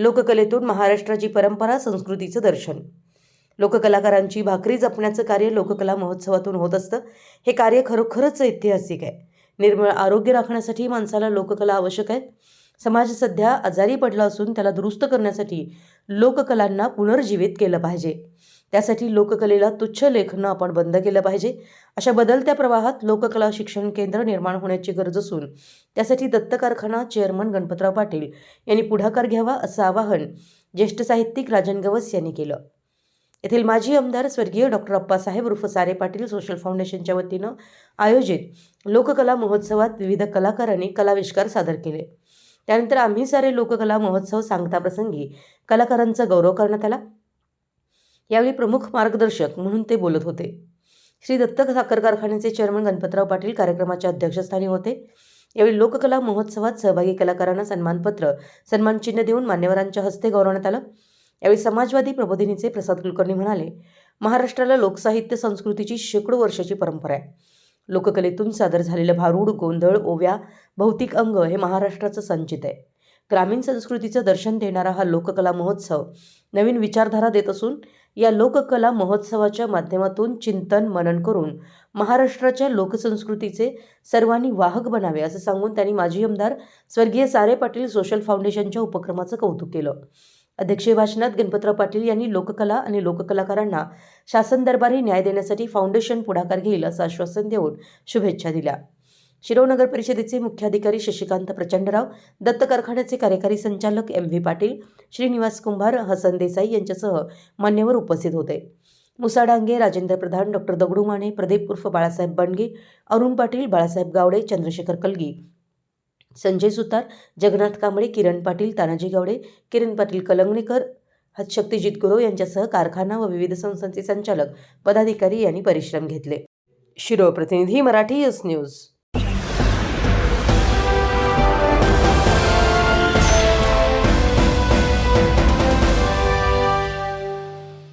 लोककलेतून महाराष्ट्राची परंपरा संस्कृतीचं दर्शन. लोककलाकारांची भाकरी जपण्याचं कार्य लोककला महोत्सवातून होत असतं. हे कार्य खरोखरच ऐतिहासिक आहे. निर्मळ आरोग्य राखण्यासाठी माणसाला लोककला आवश्यक आहे. समाज सध्या आजारी पडला असून त्याला दुरुस्त करण्यासाठी लोककलांना पुनर्जीवित केलं पाहिजे. त्यासाठी लोककलेला तुच्छ लेखनं आपण बंद केलं पाहिजे. अशा बदलत्या प्रवाहात लोककला शिक्षण केंद्र निर्माण होण्याची गरज असून त्यासाठी दत्त कारखाना चेअरमन गणपतराव पाटील यांनी पुढाकार घ्यावा असं आवाहन ज्येष्ठ साहित्यिक राजन गवस यांनी केलं. येथील माजी आमदार स्वर्गीय डॉक्टर अप्पासाहेब उर्फ सारे पाटील सोशल फाउंडेशनच्या वतीनं आयोजित लोककला महोत्सवात विविध कलाकारांनी कलाविष्कार सादर केले. त्यानंतर आम्ही सारे लोककला महोत्सव सांगता प्रसंगी कलाकारांचा गौरव करण्यात आला. यावेळी प्रमुख मार्गदर्शक म्हणून ते बोलत होते. श्री दत्तक साखर कारखान्याचे चेअरमन गणपतराव पाटील कार्यक्रमाच्या अध्यक्षस्थानी होते. यावेळी लोककला महोत्सवात सहभागी कलाकारांना सन्मानपत्र सन्मानचिन्ह देऊन मान्यवरांच्या हस्ते गौरवण्यात आलं. यावेळी समाजवादी प्रबोधिनीचे प्रसाद कुलकर्णी म्हणाले महाराष्ट्राला लोकसाहित्य संस्कृतीची शेकडो वर्षाची परंपरा आहे. लोककलेतून सादर झालेलं भारूड गोंधळ ओव्या भौतिक अंग हे महाराष्ट्राचं संचित आहे. ग्रामीण संस्कृतीचं दर्शन देणारा हा लोककला महोत्सव नवीन विचारधारा देत असून या लोककला महोत्सवाच्या माध्यमातून चिंतन मनन करून महाराष्ट्राच्या लोकसंस्कृतीचे सर्वांनी वाहक बनावे असं सांगून त्यांनी माजी आमदार स्वर्गीय सारे पाटील सोशल फाउंडेशनच्या उपक्रमाचं कौतुक केलं. अध्यक्षीय भाषणात गणपतराव पाटील यांनी लोककला आणि लोककलाकारांना शासन दरबारी न्याय देण्यासाठी फाउंडेशन पुढाकार घेईल असं आश्वासन देऊन शुभेच्छा दिल्या. शिरोळ नगर परिषदेचे मुख्याधिकारी शशिकांत प्रचंडराव दत्त कारखान्याचे कार्यकारी संचालक एम व्ही पाटील श्रीनिवास कुंभार हसन देसाई यांच्यासह मान्यवर उपस्थित होते. मुसा डांगे राजेंद्र प्रधान डॉक्टर दगडू माने प्रदीप उर्फ बाळासाहेब बंडगे अरुण पाटील बाळासाहेब गावडे चंद्रशेखर कलगी संजय सुतार जगन्नाथ कांबळे किरण पाटील तानाजी गावडे किरण पाटील कलंगणेकर शक्तिजित गुरव यांच्यासह कारखाना व विविध संस्थांचे संचालक पदाधिकारी यांनी परिश्रम घेतले. शिरो प्रतिनिधी मराठी यस न्यूज.